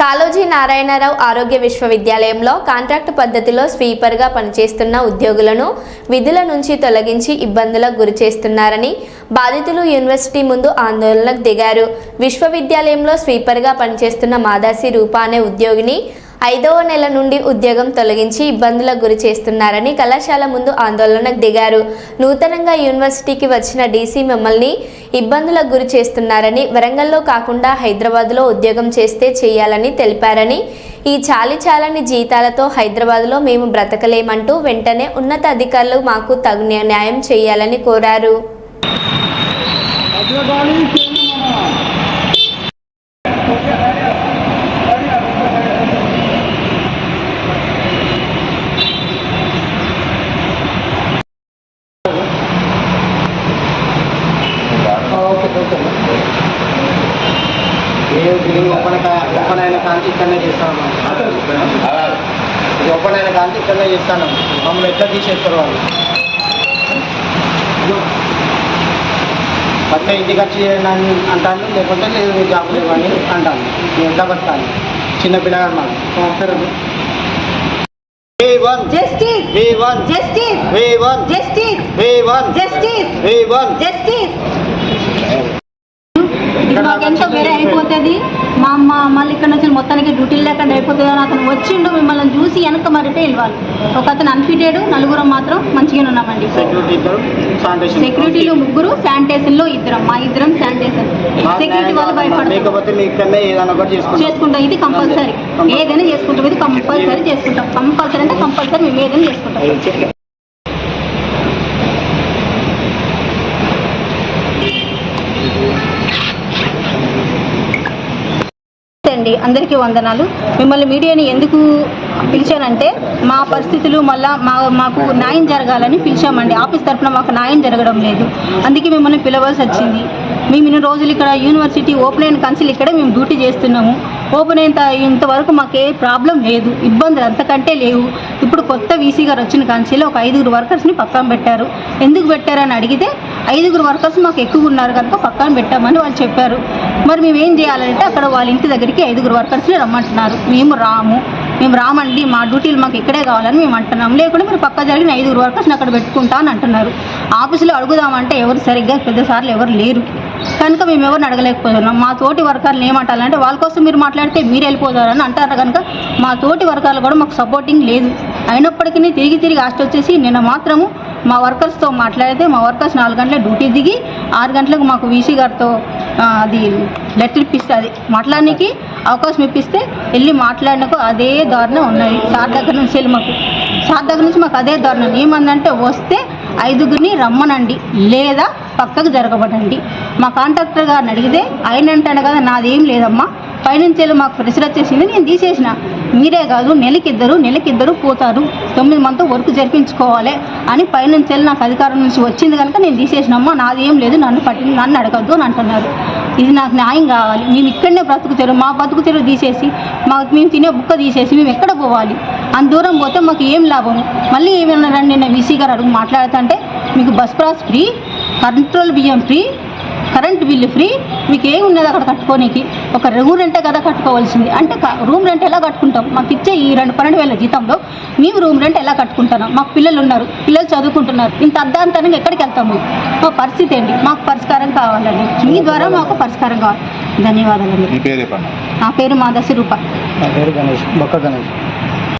కాళోజీ నారాయణరావు ఆరోగ్య విశ్వవిద్యాలయంలో కాంట్రాక్ట్ పద్ధతిలో స్వీపర్గా పనిచేస్తున్న ఉద్యోగులను విధుల నుంచి తొలగించి ఇబ్బందులకు గురి చేస్తున్నారని బాధితులు యూనివర్సిటీ ముందు ఆందోళనకు దిగారు. విశ్వవిద్యాలయంలో స్వీపర్గా పనిచేస్తున్న మాదాసి రూప అనే ఉద్యోగిని ఐదవ నెల నుండి ఉద్యోగం తొలగించి ఇబ్బందులకు గురి చేస్తున్నారని కళాశాల ముందు ఆందోళనకు దిగారు. నూతనంగా యూనివర్సిటీకి వచ్చిన డీసీ మిమ్మల్ని ఇబ్బందులకు గురి చేస్తున్నారని వరంగల్లో కాకుండా హైదరాబాద్లో ఉద్యోగం చేస్తే చేయాలని తెలిపారని ఈ చాలి చాలని జీతాలతో హైదరాబాద్లో మేము బ్రతకలేమంటూ వెంటనే ఉన్నత అధికారులు మాకు తగు న్యాయం చేయాలని కోరారు. ఓపెన్ అయిన కాంతి ఇక్కడనే చేస్తాను ఇది ఓపెన్ అయిన కాంతి ఇక్కడనే చేస్తాను మమ్మల్ని ఎట్లా తీసేస్తారు వాళ్ళు? పక్క ఇంటికి వచ్చి నన్ను అంటాను లేకుంటే లేదు జాబ్ లేవని అంటాను. నేను ఎంత బతకాలి? చిన్న పిల్లగా మనం we want justice we want justice we want justice we want justice we want justice ఇది మాకెంతో వేరే అయిపోతుంది. మా అమ్మ మళ్ళీ ఇక్కడ నుంచి మొత్తానికి డ్యూటీ లేకుండా అయిపోతుంది అని అతను వచ్చిండు మిమ్మల్ని చూసి వెనక మరిటే వెళ్ళాలి ఒక అతను అన్ఫిటెడ్ నలుగురం మాత్రం మంచిగానే ఉన్నామండి. సెక్యూరిటీలు ముగ్గురు శానిటేషన్లో ఇద్దరం. మా ఇద్దరం శానిటేషన్ సెక్యూరిటీ వాళ్ళు చేసుకుంటాం. చేసుకుంటాం. ఇది కంపల్సరీ ఏదైనా చేసుకుంటాం. ఇది కంపల్సరీ చేసుకుంటాం. కంపల్సరీ అంటే కంపల్సరీ మేము ఏదైనా చేసుకుంటాం. అందరికీ వందనాలు. మిమ్మల్ని మీడియాని ఎందుకు పిలిచానంటే మా పరిస్థితులు మళ్ళా మా మాకు న్యాయం జరగాలని పిలిచామండి. ఆఫీస్ తరఫున మాకు న్యాయం జరగడం లేదు. అందుకే మిమ్మల్ని పిలవాల్సి వచ్చింది. మేము ఇన్ని రోజులు ఇక్కడ యూనివర్సిటీ ఓపెన్ అయిన కన్సిల్ ఇక్కడే మేము డ్యూటీ చేస్తున్నాము. ఓపెన్ అయిన ఇంతవరకు మాకు ఏ ప్రాబ్లం లేదు. ఇబ్బందులు అంతకంటే లేవు. ఇప్పుడు కొత్త వీసీ గారు వచ్చిన కన్సిల్ ఒక ఐదుగురు వర్కర్స్ని పక్కన పెట్టారు. ఎందుకు పెట్టారని అడిగితే ఐదుగురు వర్కర్స్ మాకు ఎక్కువ ఉన్నారు కనుక పక్కన పెట్టామని వాళ్ళు చెప్పారు. మరి మేము ఏం చేయాలంటే అక్కడ వాళ్ళ ఇంటి దగ్గరికి ఐదుగురు వర్కర్స్ని రమ్మంటున్నారు. మేము రాము. మేము రామండి మా డ్యూటీలు మాకు ఇక్కడే కావాలని మేము అంటున్నాం. లేకుంటే మీరు పక్క జరిగిన ఐదుగురు వర్కర్స్ని అక్కడ పెట్టుకుంటా అని అంటున్నారు. ఆఫీసులో అడుగుదామంటే ఎవరు సరిగ్గా పెద్దసార్లు ఎవరు లేరు. కనుక మేము ఎవరిని అడగలేకపోతున్నాం. మా తోటి వర్కర్లు ఏమంటారంటే వాళ్ళ కోసం మీరు మాట్లాడితే మీరు వెళ్ళిపోతారని అంటారు కనుక మా తోటి వర్కర్లు కూడా మాకు సపోర్టింగ్ లేదు. అయినప్పటికీ తిరిగి తిరిగి ఆస్ట్ వచ్చేసి నిన్న మాత్రము మా వర్కర్స్తో మాట్లాడితే మా వర్కర్స్ నాలుగు గంటల డ్యూటీ దిగి ఆరు గంటలకు మాకు వీసీ గారితో అది లెటర్ ఇప్పిస్తే అది మాట్లాడడానికి అవకాశం ఇప్పిస్తే వెళ్ళి మాట్లాడినకు అదే దారుణం ఉన్నది. సార్ దగ్గర నుంచి వెళ్ళి మాకు సార్ దగ్గర నుంచి మాకు అదే దారుణం. ఏమందంటే వస్తే ఐదుగురిని రమ్మనండి లేదా పక్కకు జరగబడండి. మా కాంట్రాక్టర్ గారిని అడిగితే ఆయన అంటాను కదా నాదేం లేదమ్మా పైనుంచి వెళ్ళి మాకు ప్రెషర్ వచ్చేసింది నేను తీసేసిన. మీరే కాదు నెలకిద్దరు నెలకిద్దరు పోతారు. తొమ్మిది మందితో వర్క్ జరిపించుకోవాలి అని పైనుంచి వెళ్ళి నాకు అధికారం నుంచి వచ్చింది కనుక నేను తీసేసినమ్మా నాదేం లేదు నన్ను పట్టి నన్ను అడగద్దు అని అంటున్నారు. ఇది నాకు న్యాయం కావాలి. మేము ఇక్కడనే బ్రతుకు తెరువు మా బతుకు తెరువు తీసేసి మాకు మేము తినే బుక్క తీసేసి మేము ఎక్కడ పోవాలి? అంత దూరం పోతే మాకు ఏం లాభం? మళ్ళీ ఏమన్నారండి నేను విసీ గారు అడుగు మాట్లాడుతుంటే మీకు బస్ ప్రాస్ ఫ్రీ కంట్రోల్ బియ్యం ఫ్రీ కరెంట్ బిల్లు ఫ్రీ మీకు ఏమి ఉన్నది అక్కడ కట్టుకోనికి. ఒక రూమ్ రెంటే కదా కట్టుకోవాల్సింది. అంటే రూమ్ రెంట్ ఎలా కట్టుకుంటాం? మాకు ఇచ్చే ఈ రెండు పన్నెండు వేల జీతంలో మేము రూమ్ రెంట్ ఎలా కట్టుకుంటున్నాం? మాకు పిల్లలు ఉన్నారు పిల్లలు చదువుకుంటున్నారు. ఇంత అర్ధాంతరంగా ఎక్కడికి వెళ్తాము? మా పరిస్థితి ఏంటి? మాకు పరిష్కారం కావాలండి. మీ ద్వారా మాకు పరిష్కారం కావాలి. ధన్యవాదాలండి. నా పేరు మాదసి రూప. గణేష్ గణేష్.